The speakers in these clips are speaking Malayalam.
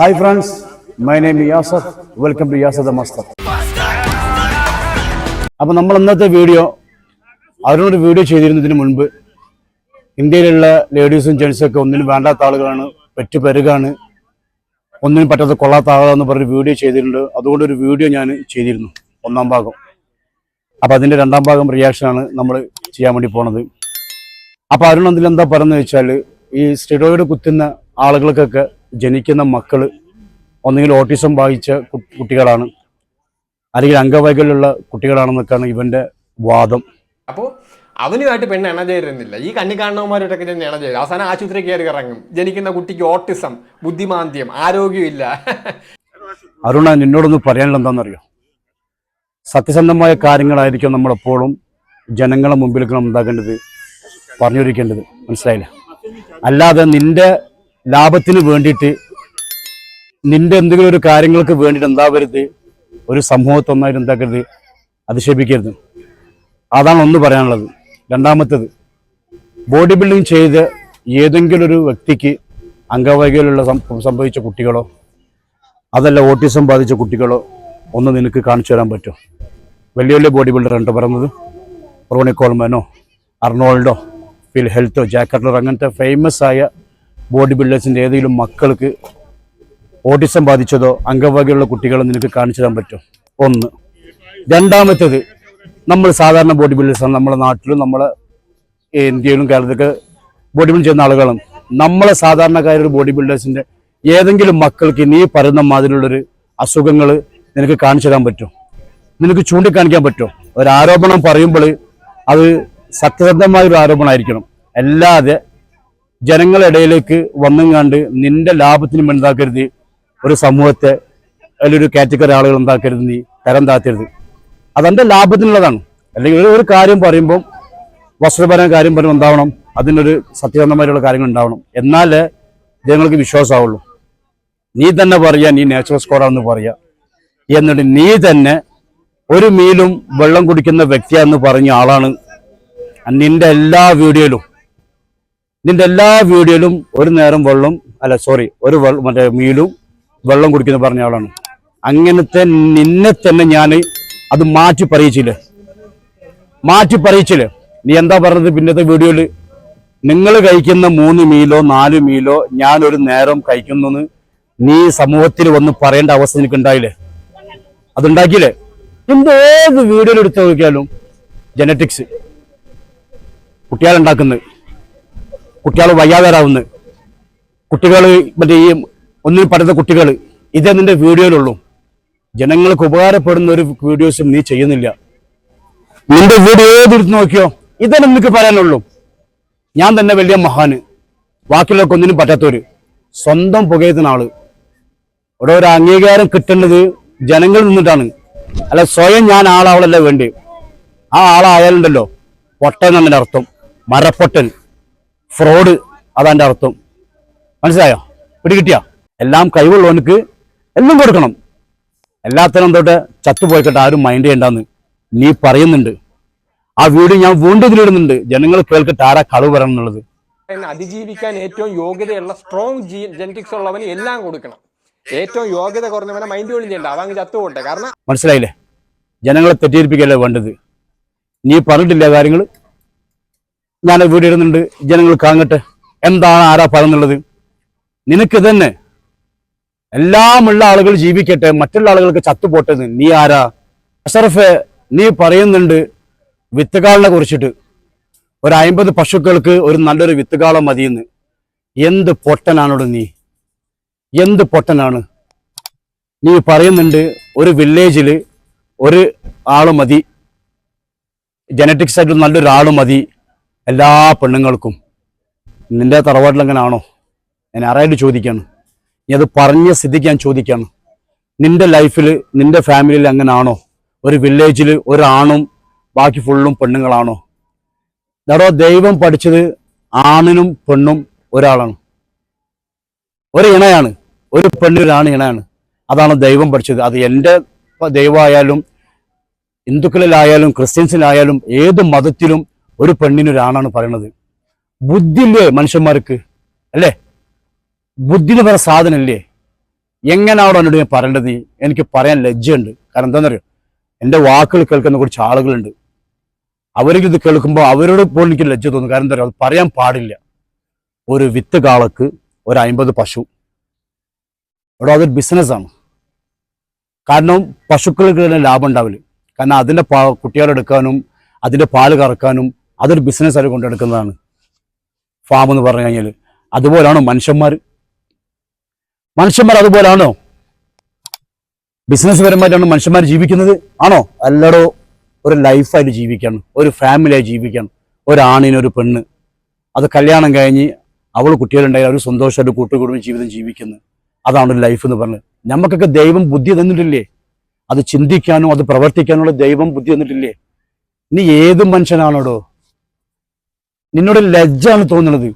Hi friends my name Yasar welcome to Yasar the master അപ്പോൾ നമ്മൾ ഇന്നത്തെ വീഡിയോ അവരോട് വീഡിയോ ചെയ്തിരുന്നതിന് മുൻപ് ഇന്ത്യയിലുള്ള ലേഡീസും ജെൻസും ഒക്കെ ഒന്നിനും വേണ്ടാത്ത ആളുകളാണ് പെറ്റു പെരുകാണ് ഒന്നിനും പറ്റാത്ത കൊള്ളാത്ത ആളാന്ന് പറഞ്ഞ് വീഡിയോ ചെയ്തിട്ടുണ്ട്. അതുകൊണ്ട് ഒരു വീഡിയോ ഞാൻ ചെയ്തിരുന്നു ഒന്നാം ഭാഗം. അപ്പോൾ അതിന്റെ രണ്ടാം ഭാഗം റിയാക്ഷനാണ് നമ്മൾ ചെയ്യാൻ വേണ്ടി പോണത്. അപ്പോൾ അരുൺ അതിൽ എന്താ പറയുന്നത് വെച്ചാൽ ഈ സ്റ്റിറോയിഡ് കുത്തുന്ന ആളുകൾക്കൊക്കെ ജനിക്കുന്ന മക്കൾ ഒന്നുകിൽ ഓട്ടിസം ബാധിച്ച കുട്ടികളാണ് അല്ലെങ്കിൽ അംഗവൈകല്യമുള്ള കുട്ടികളാണെന്നൊക്കെയാണ് ഇവന്റെ വാദം. അപ്പോൾ അവനുമായിട്ട് പെണ്ണ് എണ ചേരുന്നില്ല. ഈ കണ്ണി കാണുന്നവന്മാരോട്ടൊക്കെ ചെന്ന് എണ ചേരും. അവസാനം ആശുപത്രി കയറി ഇറങ്ങും ജനിക്കുന്ന കുട്ടിക്ക് ഓട്ടിസം ബുദ്ധിമാന്ദ്യം ആരോഗ്യമില്ല. അരുണ നിന്നോടൊന്ന് പറയാനുള്ള എന്താണെന്നറിയോ? സത്യസന്ധമായ കാര്യങ്ങളായിരിക്കും നമ്മളെപ്പോഴും ജനങ്ങളെ മുമ്പിലേക്ക് നമ്മൾ എന്താക്കേണ്ടത്? പറഞ്ഞൊരിക്കേണ്ടത് മനസ്സിലായില്ല? അല്ലാതെ നിന്റെ ലാഭത്തിന് വേണ്ടിയിട്ട് നിന്റെ എന്തെങ്കിലും ഒരു കാര്യങ്ങൾക്ക് വേണ്ടിയിട്ട് എന്താവരുത് ഒരു സമൂഹത്തെ ഒന്നായിട്ട് എന്താക്കരുത്? അധിക്ഷേപിക്കരുത്. അതാണ് ഒന്ന് പറയാനുള്ളത്. രണ്ടാമത്തത് ബോഡി ബിൽഡിംഗ് ചെയ്ത് ഏതെങ്കിലും ഒരു വ്യക്തിക്ക് അംഗവൈകല്യമുള്ള സംഭവിച്ച കുട്ടികളോ അതല്ല ഓട്ടിസം ബാധിച്ച കുട്ടികളോ ഒന്ന് നിനക്ക് കാണിച്ചു തരാൻ പറ്റുമോ? വലിയ വലിയ ബോഡി ബിൽഡർ ഉണ്ട് പറയുന്നത്. റോണി കോൾമാനോ അർണോൾഡോ ഫിൽ ഹെൽത്തോ ജാക്കറ്റ്ലർ അങ്ങനത്തെ ഫേമസ് ആയ ബോഡി ബിൽഡേഴ്സിന്റെ ഏതെങ്കിലും മക്കൾക്ക് ഓട്ടിസം ബാധിച്ചതോ അംഗവൈകല്യമുള്ള കുട്ടികളോ നിനക്ക് കാണിച്ചു തരാൻ പറ്റും ഒന്ന്. രണ്ടാമത്തേത് നമ്മൾ സാധാരണ ബോഡി ബിൽഡേഴ്സാണ് നമ്മുടെ നാട്ടിലും നമ്മളെ ഇന്ത്യയിലും കേരളത്തിലൊക്കെ ബോഡി ബിൽഡ് ചെയ്യുന്ന ആളുകളും നമ്മളെ സാധാരണക്കാരൊരു ബോഡി ബിൽഡേഴ്സിന്റെ ഏതെങ്കിലും മക്കൾക്ക് നീ പറയുന്ന മാതിരിയുള്ളൊരു അസുഖങ്ങൾ നിനക്ക് കാണിച്ചു തരാൻ പറ്റും നിനക്ക് ചൂണ്ടിക്കാണിക്കാൻ പറ്റും ഒരു ആരോപണം പറയുമ്പോൾ അത് സത്യസന്ധമായ ഒരു ആരോപണമായിരിക്കണം. അല്ലാതെ ജനങ്ങളുടെ ഇടയിലേക്ക് വന്നും കണ്ട് നിന്റെ ലാഭത്തിന് വേണ്ടി ഒരു സമൂഹത്തെ ഒരു കാറ്റഗറി ആളുകൾ എന്താക്കരുത് നീ തരം താത്തരുത് അതെന്റെ ലാഭത്തിനുള്ളതാണ്. അല്ലെങ്കിൽ ഒരു- കാര്യം പറയുമ്പോൾ വസ്ത്രപരം കാര്യം പറയുമ്പോൾ ഉണ്ടാവണം. അതിനൊരു സത്യസന്ധമായിട്ടുള്ള കാര്യങ്ങൾ ഉണ്ടാവണം. എന്നാലേ ജനങ്ങൾക്ക് വിശ്വാസമാവുള്ളൂ. നീ തന്നെ പറയാ നീ നാച്ചുറൽ സ്കോഡാണെന്ന് പറയാ. എന്നിട്ട് നീ തന്നെ ഒരു മീലും വെള്ളം കുടിക്കുന്ന വ്യക്തിയാണെന്ന് പറഞ്ഞ ആളാണ്. നിന്റെ എല്ലാ വീഡിയോയിലും നിന്റെ എല്ലാ വീഡിയോയിലും ഒരു നേരം വെള്ളം അല്ല സോറി ഒരു മറ്റേ മീലും വെള്ളം കുടിക്കുന്ന പറഞ്ഞ ആളാണ്. അങ്ങനത്തെ നിന്നെ തന്നെ ഞാൻ അത് മാറ്റി പറയിച്ചില്ലേ? മാറ്റി പറയിച്ചില്ലേ? നീ എന്താ പറഞ്ഞത് പിന്നത്തെ വീഡിയോയിൽ നിങ്ങൾ കഴിക്കുന്ന മൂന്ന് മീലോ നാല് മീലോ ഞാൻ ഒരു നേരം കഴിക്കുന്നു നീ സമൂഹത്തിൽ വന്ന് പറയേണ്ട അവസ്ഥ എനിക്ക് ഉണ്ടായില്ലേ അതുണ്ടാക്കിയില്ലേ? എന്ത് ഏത് വീഡിയോയിൽ എടുത്ത് നോക്കിയാലും ജനറ്റിക്സ് കുട്ടികളുണ്ടാക്കുന്നത് കുട്ടികൾ വയ്യാതാരാവുന്നത് കുട്ടികൾ മറ്റേ ഈ ഒന്നിനും പഠിത്ത കുട്ടികൾ ഇതേ നിന്റെ വീഡിയോയിലുള്ളൂ. ജനങ്ങൾക്ക് ഉപകാരപ്പെടുന്ന ഒരു വീഡിയോസും നീ ചെയ്യുന്നില്ല. നിന്റെ വീഡിയോ ഏതെടുത്ത് നോക്കിയോ? ഇതന്നെ നിനക്ക് പറയാനുള്ളൂ. ഞാൻ തന്നെ വലിയ മഹാന്. ബാക്കിയുള്ളവർക്ക് ഒന്നിനും പറ്റാത്തവര്. സ്വന്തം പുകയത്തുന്ന ആൾ. ഇവിടെ ഒരു അംഗീകാരം കിട്ടേണ്ടത് ജനങ്ങളിൽ നിന്നിട്ടാണ്. അല്ല സ്വയം ഞാൻ ആളാവളല്ല വേണ്ടി? ആ ആളായാലുണ്ടല്ലോ. പൊട്ടൻ എന്നതിന്റെ അർത്ഥം. മരപ്പൊട്ടൻ. ഫ്രോഡ് അതാന്റെ അർത്ഥം. മനസ്സിലായോ? പിടികിട്ടിയ? എല്ലാം കഴിവുള്ളവനക്ക് എല്ലാം കൊടുക്കണം. എല്ലാത്തിനും തൊട്ട് ചത്തുപോയിക്കട്ടെ ആരും മൈൻഡ് ചെയ്യണ്ടെന്ന് നീ പറയുന്നുണ്ട്. ആ വീട് ഞാൻ വീണ്ടും ഇതിലിടുന്നുണ്ട് ജനങ്ങൾ കേൾക്കട്ടെ ആരാ കളവ് വരണം എന്നുള്ളത് എന്നെ അതിജീവിക്കാൻ ഏറ്റവും യോഗ്യതയുള്ള സ്ട്രോങ് ജെനറ്റിക്സ് ജനറ്റിക്സ് ഉള്ളവന് എല്ലാം കൊടുക്കണം. ഏറ്റവും യോഗ്യത കുറഞ്ഞവനെ മൈൻഡ് പോലും ചെയ്യണ്ട. അവൻ ചത്തുപോട്ടെ കാരണം മനസ്സിലായില്ലേ? ജനങ്ങളെ തെറ്റിദ്ധരിപ്പിക്കല്ലേ വേണ്ടത്? നീ പറഞ്ഞിട്ടില്ല കാര്യങ്ങൾ ഞാൻ വീഡിയോ ഇടുന്നുണ്ട്. ജനങ്ങൾ കാണട്ടെ. എന്താണ് ആരാ പറയുന്നുള്ളത് നിനക്ക് തന്നെ എല്ലാമുള്ള ആളുകൾ ജീവിക്കട്ടെ. മറ്റുള്ള ആളുകൾക്ക് ചത്തുപോട്ടെന്ന് നീ ആരാ? അഷറഫ് നീ പറയുന്നുണ്ട് വിത്തുകാളിനെ കുറിച്ചിട്ട്. ഒരു അമ്പത് പശുക്കൾക്ക് ഒരു നല്ലൊരു വിത്തുകാളം മതിയെന്ന്. എന്ത് പൊട്ടനാണോട് നീ? എന്ത് പൊട്ടനാണ്? നീ പറയുന്നുണ്ട് ഒരു വില്ലേജിൽ ഒരു ആൾ മതി. ജനറ്റിക്സ് ആയിട്ട് നല്ലൊരു ആൾ മതി. എല്ലാ പെണ്ണുങ്ങൾക്കും നിന്റെ തറവാട്ടിൽ അങ്ങനെ ഞാൻ ആരായിട്ട് ചോദിക്കാണ്? നീ അത് പറഞ്ഞ സ്ഥിതിക്ക് ഞാൻ ചോദിക്കാണ്. നിന്റെ ലൈഫിൽ നിന്റെ ഫാമിലിയിൽ അങ്ങനെ ആണോ ഒരു വില്ലേജിൽ ഒരാണും ബാക്കി ഫുള്ളും പെണ്ണുങ്ങളാണോ? ഇതാടോ ദൈവം പഠിച്ചത് ആണിനും പെണ്ണും ഒരാളാണ്. ഒരു ഇണയാണ് ഒരു പെണ്ണിലാണ് ഇണയാണ്. അതാണ് ദൈവം പഠിച്ചത്. അത് എന്റെ ദൈവമായാലും ഹിന്ദുക്കളിലായാലും ക്രിസ്ത്യൻസിലായാലും ഏത് മതത്തിലും ഒരു പെണ്ണിനൊരാണാണ് പറയുന്നത് ബുദ്ധില്ലേ മനുഷ്യന്മാർക്ക്? അല്ലേ? ബുദ്ധി എന്ന് പറയുന്ന സാധനമില്ലേ? എങ്ങനെയാണോ എന്നോട് ഞാൻ പറയേണ്ടത്? എനിക്ക് പറയാൻ ലജ്ജയുണ്ട്. കാരണം എന്താണെന്നറിയോ? എന്റെ വാക്കുകൾ കേൾക്കുന്ന കുറച്ച് ആളുകളുണ്ട്. അവർക്ക് ഇത് കേൾക്കുമ്പോൾ അവരോട് പോലും എനിക്ക് ലജ്ജ തോന്നും. കാരണം എന്താ പറയുക അത് പറയാൻ പാടില്ല. ഒരു വിത്ത് കാളക്ക് ഒരു അമ്പത് പശു. ഇവിടെ അതൊരു ബിസിനസ്സാണ് കാരണം പശുക്കൾക്ക് തന്നെ ലാഭം ഉണ്ടാവില്ല. കാരണം അതിന്റെ പാ കുട്ടികളെടുക്കാനും അതിന്റെ പാൽ കറക്കാനും അതൊരു ബിസിനസ് അവർ കൊണ്ടെടുക്കുന്നതാണ്. ഫാം എന്ന് പറഞ്ഞു കഴിഞ്ഞാൽ അതുപോലാണോ മനുഷ്യന്മാർ മനുഷ്യന്മാർ അതുപോലാണോ? ബിസിനസ് പരമായിട്ടാണ് മനുഷ്യന്മാർ ജീവിക്കുന്നത്? ആണോ? അല്ലടോ ഒരു ലൈഫായിട്ട് ജീവിക്കണം. ഒരു ഫാമിലിയായി ജീവിക്കണം. ഒരാണിന് ഒരു പെണ്ണ്. അത് കല്യാണം കഴിഞ്ഞ് അവൾ കുട്ടികളുണ്ടായി അവർ സന്തോഷമായിട്ട് കൂട്ടുകുടുംബ ജീവിതം ജീവിക്കുന്നു. അതാണ് ഒരു ലൈഫ് എന്ന് പറഞ്ഞത്. നമുക്കൊക്കെ ദൈവം ബുദ്ധി തന്നിട്ടില്ലേ? അത് ചിന്തിക്കാനും അത് പ്രവർത്തിക്കാനുള്ള ദൈവം ബുദ്ധി തന്നിട്ടില്ലേ? ഇനി ഏത് മനുഷ്യനാണോടോ? നിന്നോട് ലജ്ജാണ് തോന്നുന്നത്.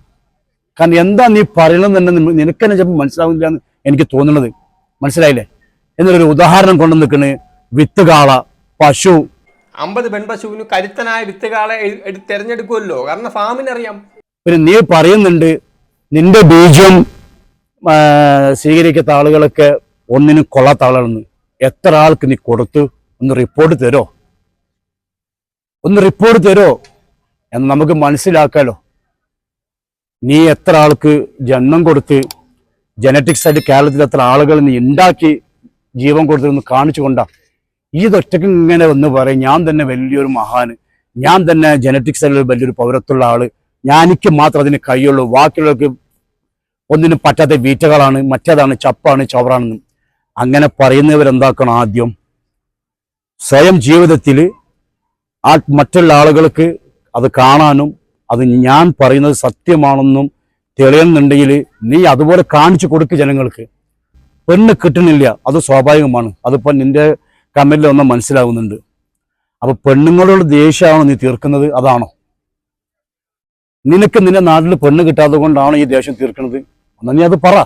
കാരണം എന്താ നീ പറയണമെന്ന് തന്നെ നിന- നിനക്ക് തന്നെ ചിലപ്പോൾ മനസ്സിലാവുന്നില്ല എന്ന് എനിക്ക് തോന്നുന്നത്. മനസ്സിലായില്ലേ? എന്നൊരു ഉദാഹരണം കൊണ്ടു നിൽക്കണ് വിത്തുകാള പശു. അമ്പത് പെൺപശുവിന് കരുത്തനായ വിത്തുകാളെ തിരഞ്ഞെടുക്കുമല്ലോ കാരണം ഫാമിനറിയാം. പിന്നെ നീ പറയുന്നുണ്ട് നിന്റെ ബീജം സ്വീകരിക്കാത്ത ആളുകളൊക്കെ ഒന്നിനും കൊള്ളാത്ത ആളാണെന്ന്. എത്ര ആൾക്ക് നീ കൊടുത്തു? ഒന്ന് റിപ്പോർട്ട് തരോ? ഒന്ന് റിപ്പോർട്ട് തരോ? എന്ന് നമുക്ക് മനസ്സിലാക്കാലോ. നീ എത്ര ആൾക്ക് ജന്മം കൊടുത്ത് ജനറ്റിക്സ് ആയിട്ട് കേരളത്തിൽ എത്ര ആളുകൾ നീ ഉണ്ടാക്കി ജീവൻ കൊടുത്തെന്ന് കാണിച്ചു കൊണ്ടാ. ഈ ഒറ്റയ്ക്ക് ഇങ്ങനെ ഒന്ന് പറയും ഞാൻ തന്നെ വലിയൊരു മഹാന്. ഞാൻ തന്നെ ജനറ്റിക്സ് ആയിട്ട് വലിയൊരു പൗരത്വമുള്ള ആൾ. ഞാൻ എനിക്ക് മാത്രം അതിന് കൈയുള്ളൂ ബാക്കിയുള്ളവർക്ക് ഒന്നിനും പറ്റാത്ത വീറ്റകളാണ്. മറ്റേതാണ് ചപ്പാണ് ചവറാണെന്നും. അങ്ങനെ പറയുന്നവരെന്താക്കണം ആദ്യം? സ്വയം ജീവിതത്തിൽ ആ മറ്റുള്ള ആളുകൾക്ക് അത് കാണാനും അത് ഞാൻ പറയുന്നത് സത്യമാണെന്നും തെളിയുന്നുണ്ടെങ്കിൽ നീ അതുപോലെ കാണിച്ചു കൊടുക്ക് ജനങ്ങൾക്ക്. പെണ്ണ് കിട്ടുന്നില്ല അത് സ്വാഭാവികമാണ്. അതിപ്പോൾ നിന്റെ കമ്മലിൽ ഒന്ന് മനസ്സിലാകുന്നുണ്ട് അപ്പൊ പെണ്ണുങ്ങളോട് ദേഷ്യമാണോ നീ തീർക്കുന്നത്? അതാണോ? നിനക്ക് നിന്റെ നാട്ടിൽ പെണ്ണ് കിട്ടാത്തത് കൊണ്ടാണോ ഈ ദേഷ്യം തീർക്കുന്നത്? എന്നാ നീ അത് പറ.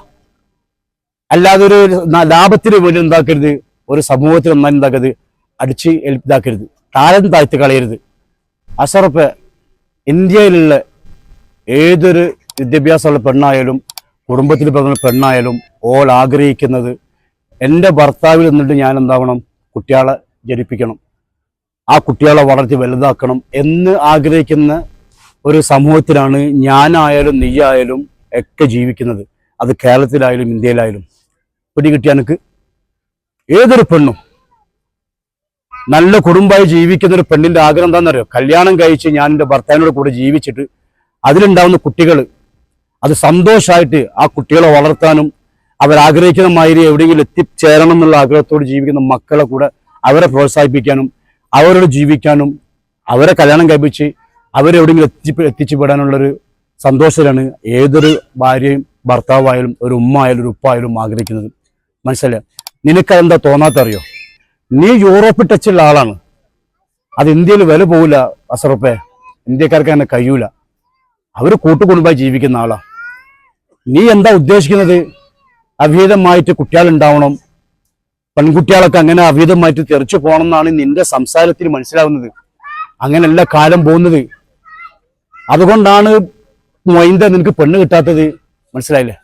അല്ലാതെ ഒരു ലാഭത്തിന് വേണ്ടി എന്താക്കരുത്? ഒരു സമൂഹത്തിന് ഒന്നാൻ എന്താക്കരുത്? അടിച്ച് ഇതാക്കരുത് താരം താഴ്ത്തി കളയരുത്. അസറപ്പ് ഇന്ത്യയിലുള്ള ഏതൊരു വിദ്യാഭ്യാസമുള്ള പെണ്ണായാലും കുടുംബത്തിൽ പിറന്ന പെണ്ണായാലും ഓൾ ആഗ്രഹിക്കുന്നത് എന്റെ ഭർത്താവിൽ നിന്നിട്ട് ഞാൻ എന്താവണം കുട്ടികളെ ജനിപ്പിക്കണം. ആ കുട്ടികളെ വളർത്തി വലുതാക്കണം എന്ന് ആഗ്രഹിക്കുന്ന ഒരു സമൂഹത്തിലാണ് ഞാനായാലും നീയായാലും ഒക്കെ ജീവിക്കുന്നത്. അത് കേരളത്തിലായാലും ഇന്ത്യയിലായാലും. പിടികിട്ടിയ എനിക്ക് ഏതൊരു പെണ്ണും നല്ല കുടുംബമായി ജീവിക്കുന്ന ഒരു പെണ്ണിന്റെ ആഗ്രഹം എന്താണെന്നറിയോ? കല്യാണം കഴിച്ച് ഞാൻ എന്റെ ഭർത്താവിനോട് കൂടെ ജീവിച്ചിട്ട് അതിലുണ്ടാവുന്ന കുട്ടികൾ അത് സന്തോഷമായിട്ട് ആ കുട്ടികളെ വളർത്താനും അവരാഗ്രഹിക്കുന്ന മാതിരി എവിടെയെങ്കിലും എത്തിച്ചേരണം എന്നുള്ള ആഗ്രഹത്തോട് ജീവിക്കുന്ന മക്കളെ കൂടെ അവരെ പ്രോത്സാഹിപ്പിക്കാനും അവരോട് ജീവിക്കാനും അവരെ കല്യാണം കഴിപ്പിച്ച് അവരെവിടെയെങ്കിലും എത്തി എത്തിച്ചുപെടാനുള്ളൊരു സന്തോഷത്തിലാണ് ഏതൊരു ഭാര്യയും ഭർത്താവായാലും ഒരു ഉമ്മ ആയാലും ഒരു ഉപ്പായാലും ആഗ്രഹിക്കുന്നത്. മനസ്സിലായോ? നിനക്കതെന്താ തോന്നാത്തറിയോ നീ യൂറോപ്പിൽ ടച്ചുള്ള ആളാണ്. അത് ഇന്ത്യയിൽ വില പോകില്ല അസറുപ്പേ. ഇന്ത്യക്കാർക്ക് അങ്ങനെ കഴിയൂല. അവർ കൂട്ടുകുടുംബമായി ജീവിക്കുന്ന ആളാണ് നീ എന്താ ഉദ്ദേശിക്കുന്നത്? അവീതമായിട്ട് കുട്ടികളുണ്ടാവണം. പെൺകുട്ടികളൊക്കെ അങ്ങനെ അവീതമായിട്ട് തെറിച്ചു പോകണം എന്നാണ് നിന്റെ സംസാരത്തിൽ മനസ്സിലാവുന്നത്. അങ്ങനെയല്ല കാലം പോകുന്നത്. അതുകൊണ്ടാണ് മൊയിന്ത നിനക്ക് പെണ്ണ് കിട്ടാത്തത്. മനസ്സിലായില്ലേ?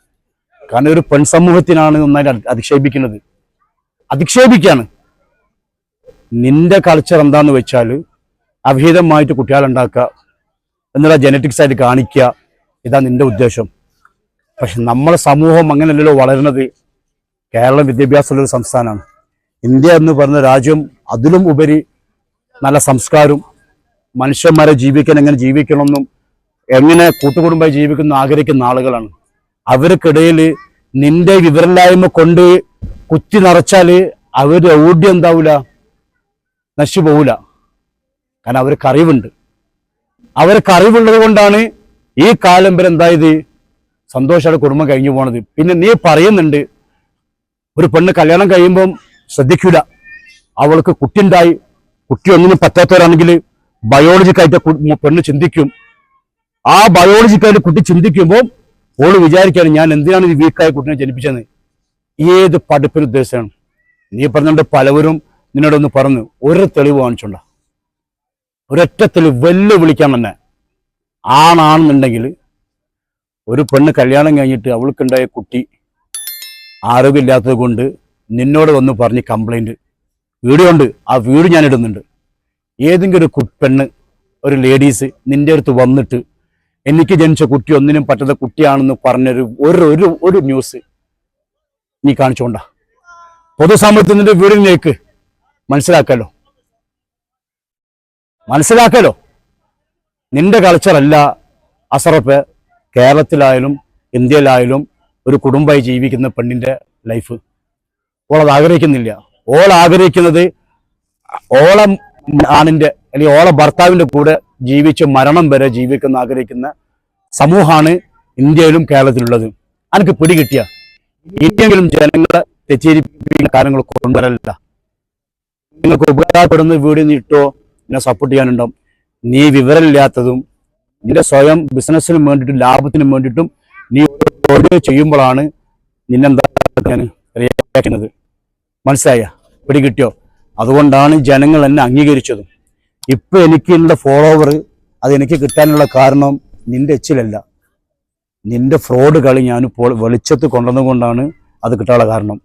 കാരണം ഒരു പെൺ സമൂഹത്തിനാണ് നന്നായിട്ട് അധി- അധിക്ഷേപിക്കുന്നത്. അധിക്ഷേപിക്കാണ് നിന്റെ കൾച്ചർ എന്താന്ന് വെച്ചാൽ അഭീതമായിട്ട് കുട്ടികളുണ്ടാക്കുക എന്നുള്ള ജനറ്റിക്സ് ആയിട്ട് കാണിക്കുക. ഇതാ നിന്റെ ഉദ്ദേശം. പക്ഷെ നമ്മളെ സമൂഹം അങ്ങനെയല്ലല്ലോ വളരുന്നത്. കേരളം വിദ്യാഭ്യാസമുള്ളൊരു സംസ്ഥാനമാണ്. ഇന്ത്യ എന്ന് പറയുന്ന രാജ്യം അതിലും ഉപരി നല്ല സംസ്കാരം മനുഷ്യന്മാരെ ജീവിക്കാൻ എങ്ങനെ ജീവിക്കണമെന്നും എങ്ങനെ കൂട്ടുകുടുംബമായി ജീവിക്കുന്ന ആഗ്രഹിക്കുന്ന ആളുകളാണ്. അവർക്കിടയിൽ നിന്റെ വിവരമില്ലായ്മ കൊണ്ട് കുത്തി നിറച്ചാൽ അവർ ഔഢ്യം എന്താവൂല? നശിച്ചു പോവില്ല കാരണം അവർക്ക് അറിവുണ്ട്. അവർക്ക് അറിവുള്ളത് കൊണ്ടാണ് ഈ കാലം വരെ എന്തായത്? സന്തോഷമായിട്ട് കുടുംബം കഴിഞ്ഞു പോണത്. പിന്നെ നീ പറയുന്നുണ്ട് ഒരു പെണ്ണ് കല്യാണം കഴിയുമ്പം ശ്രദ്ധിക്കൂല. അവൾക്ക് കുട്ടിയുണ്ടായി. കുട്ടി ഒന്നിനും പറ്റാത്തവരാണെങ്കിൽ ബയോളജിക്കായിട്ട് പെണ്ണ് ചിന്തിക്കും. ആ ബയോളജിക്കായിട്ട് കുട്ടി ചിന്തിക്കുമ്പോൾ ഓൾ വിചാരിക്കാണ് ഞാൻ എന്തിനാണ് ഈ വീക്കായ കുട്ടിനെ ജനിപ്പിച്ചത് ഏത് പഠിപ്പിന് ഉദ്ദേശമാണ് നീ പറഞ്ഞുകൊണ്ട് പലവരും നിന്നോടൊന്ന് പറഞ്ഞു ഒരു തെളിവ് കാണിച്ചുണ്ട. ഒരൊറ്റ തെളിവ് വെല്ലുവിളിക്കാൻ തന്നെ ആണാണെന്നുണ്ടെങ്കിൽ ഒരു പെണ്ണ് കല്യാണം കഴിഞ്ഞിട്ട് അവൾക്കുണ്ടായ കുട്ടി ആരോഗ്യമില്ലാത്തത് കൊണ്ട് നിന്നോട് വന്ന് പറഞ്ഞ് കംപ്ലൈന്റ് വീഡിയോ ഉണ്ട്. ആ വീഡിയോ ഞാൻ ഇടുന്നുണ്ട്. ഏതെങ്കിലും ഒരു പെണ്ണ് ഒരു ലേഡീസ് നിന്റെ അടുത്ത് വന്നിട്ട് എനിക്ക് ജനിച്ച കുട്ടി ഒന്നിനും പറ്റാത്ത കുട്ടിയാണെന്ന് പറഞ്ഞൊരു ഒരു ഒരു ഒരു ന്യൂസ് നീ കാണിച്ചോണ്ട. പൊതുസമൂഹത്തിന്റെ വീടിലേക്ക് മനസ്സിലാക്കാലോ മനസ്സിലാക്കലോ നിന്റെ കൾച്ചറല്ല അസറപ്പ് കേരളത്തിലായാലും ഇന്ത്യയിലായാലും ഒരു കുടുംബമായി ജീവിക്കുന്ന പെണ്ണിന്റെ ലൈഫ് ഓളത് ആഗ്രഹിക്കുന്നില്ല. ഓൾ ആഗ്രഹിക്കുന്നത് ഓളം ആണിന്റെ അല്ലെങ്കിൽ ഓളെ ഭർത്താവിന്റെ കൂടെ ജീവിച്ച് മരണം വരെ ജീവിക്കുന്ന ആഗ്രഹിക്കുന്ന സമൂഹമാണ് ഇന്ത്യയിലും കേരളത്തിലുള്ളത്. അനക്ക് പിടികിട്ടിയ ഇന്ത്യയിലും ജനങ്ങളെ തെറ്റിദ്ധരിപ്പിക്കുന്ന കാര്യങ്ങൾ കൊണ്ടുവരല്ല. നിങ്ങൾക്ക് ഉപകാരപ്പെടുന്ന വീഡിയോ നീ ഇട്ടോ എന്നെ സപ്പോർട്ട് ചെയ്യാനുണ്ടാവും നീ വിവരമില്ലാത്തതും നിന്റെ സ്വയം ബിസിനസ്സിനും വേണ്ടിയിട്ടും ലാഭത്തിനും വേണ്ടിയിട്ടും നീ ഓഡിയോ ചെയ്യുമ്പോഴാണ് നിന്നെന്താ ഞാൻ മനസ്സിലായ? പിടികിട്ടിയോ? അതുകൊണ്ടാണ് ജനങ്ങൾ എന്നെ അംഗീകരിച്ചതും. ഇപ്പൊ എനിക്കുള്ള ഫോളോവർ അത് എനിക്ക് കിട്ടാനുള്ള കാരണം നിന്റെ എച്ചിലല്ല നിന്റെ ഫ്രോഡ് കളി ഞാനിപ്പോൾ വെളിച്ചത്ത് കൊണ്ടുവന്നുകൊണ്ടാണ് അത് കിട്ടാനുള്ള കാരണം.